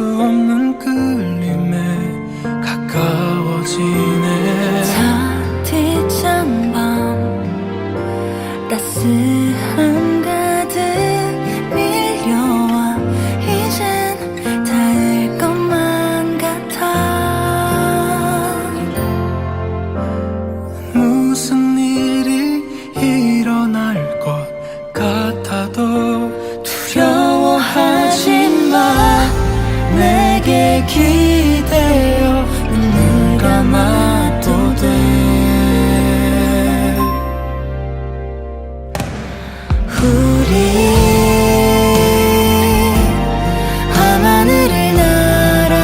수 없는 끌림에 가까워지네. 차디찬 밤 따스함 가득 밀려와 이젠 닿을 것만 같아. 무슨 기대어 눈을 감아도 돼. 우리 밤하늘을 날아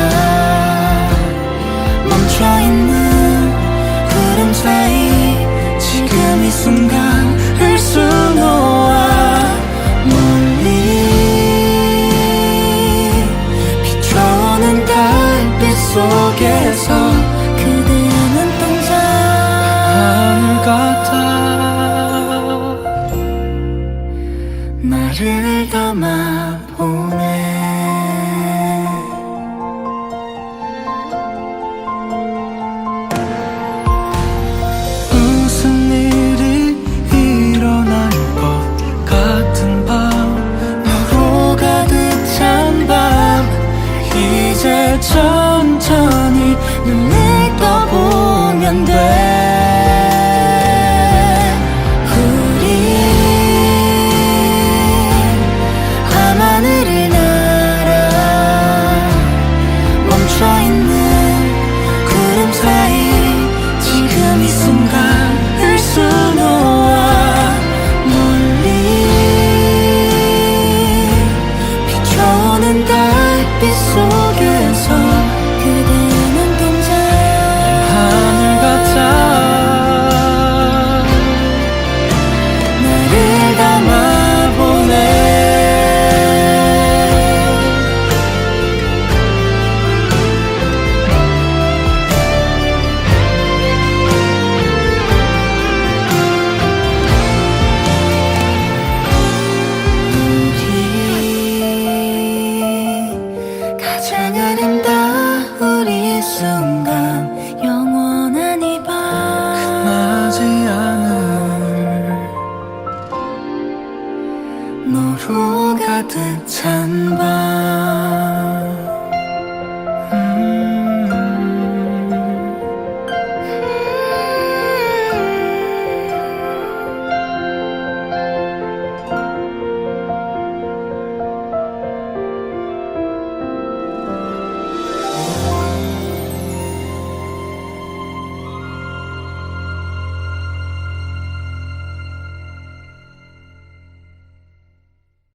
멈춰있는 구름 사이 지금 이 순간 나를 담아보네 가장 아름다운 우리의 순간 영원한 이밤. 끝나지 않을 노루 가득 찬밤.